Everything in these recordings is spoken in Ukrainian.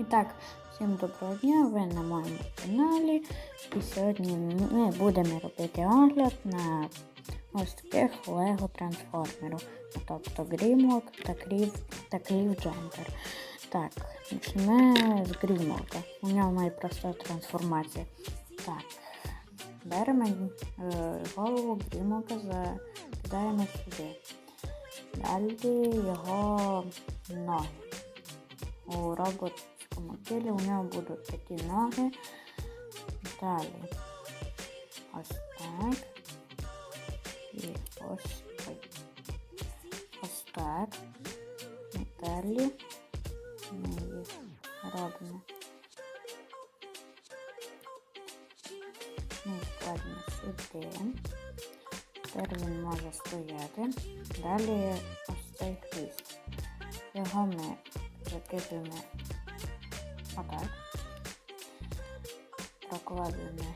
І так, всім доброго дня, ви на моєму каналі. І сьогодні ми будемо робити огляд на ось таких Lego трансформерів. Тобто Грімлок та Клів та Клів Джампер. Так, почнемо з Грімлока. У нього має просто трансформація. Так, беремо е, голову Грімлока, закидаємо сюди. Далі його ноги. У роботському тілі у нього будуть такі ноги. Далі. Ось так. І ось ой. Ось так. І далі ми їх робимо. Ми їх кладемо сюди. Тепер він може стояти. Далі ось цей хвіст. Його ми закидуємо отак. Прокладуємо.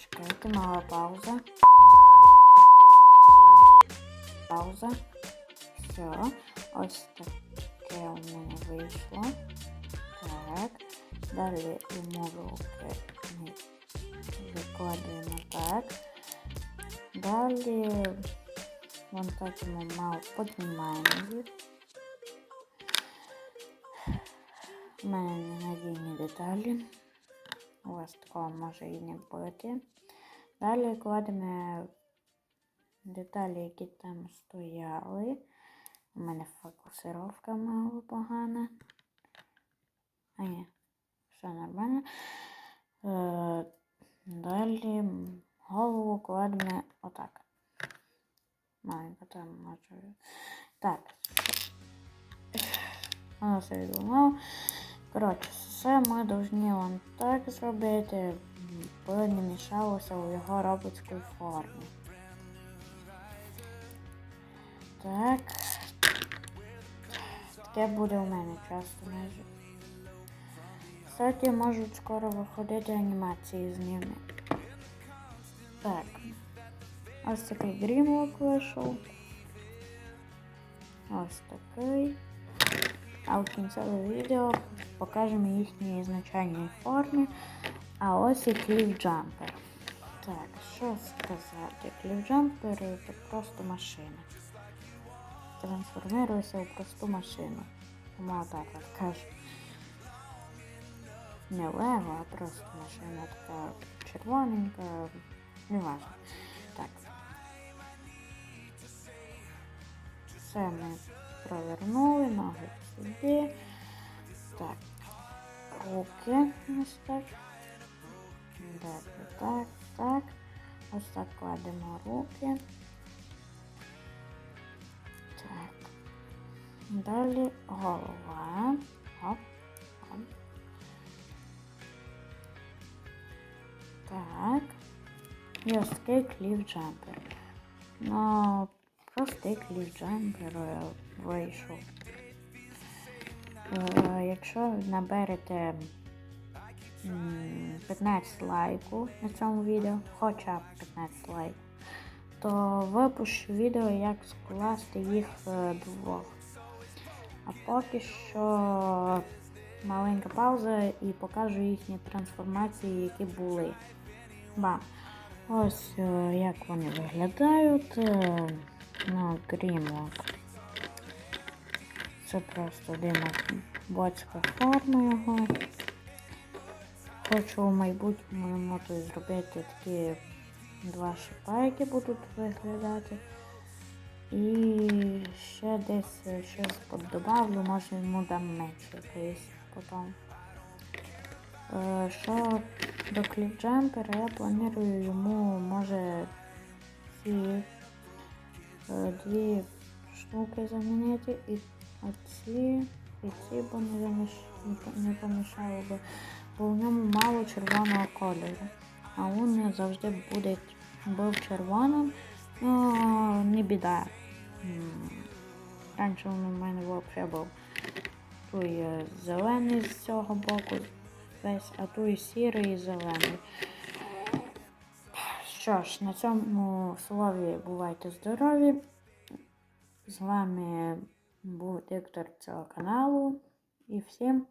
Чекайте, мала пауза. Пауза. Все. Ось таке у мене вийшло. Так. Далі йому руки ми викладуємо так. Далі вон так йому мало піднімаємо їх. У мене ненадійні деталі. У вас такого може і не бути. Далі кладемо деталі, які там стояли. У мене фокусировка мало погана. А ні, все нормально. Е, Далі голову кладемо отак. Маленько там може. Так. Воно все відлунало. Коротше, все ми повинні вам так зробити, бо не мішалося у його роботській формі. Так. Таке буде у мене часто майже. Кстати, можуть скоро виходити анімації з ними. Так. Ось такий грімлок вийшов. Ось такий. А в кінцеве відео покажемо їхні ізначальні форми. А ось і клів джампер. Так, що сказати? Клів джампер це просто машина. Трансформирується у просту машину. Тому так кажу. Не лево, а просто машина така червоненька, не важно. Так. Все ми провернули, ноги сюди. Так. Руки ось так. Далі так, так. Ось так кладемо руки. Так. Далі голова. Оп, оп. Так. І ось такий джампер. Ну, простий клів джампер е, вийшов. Е, Якщо наберете 15 лайків на цьому відео, хоча б 15 лайків, то випущу відео, як скласти їх е, двох. А поки що маленька пауза і покажу їхні трансформації, які були. Ба. Ось е, як вони виглядають е, на Грімлок. Це просто димок боцька форма його. Хочу в майбутньому тут зробити такі два шипа, які будуть виглядати. І ще десь е, щось подобавлю, може йому дам меч якийсь потім. Що до кліпджемпера я планую йому може ці е, дві штуки замінити і оці і ці, бо не, помішало би, бо в ньому мало червоного кольору. А він завжди буде був червоним, ну не біда. Раніше він у мене взагалі був той е, зелений з цього боку весь, а той сірий і зелений. що ж, на цьому слові бувайте здорові. З вами був диктор цього каналу. І всім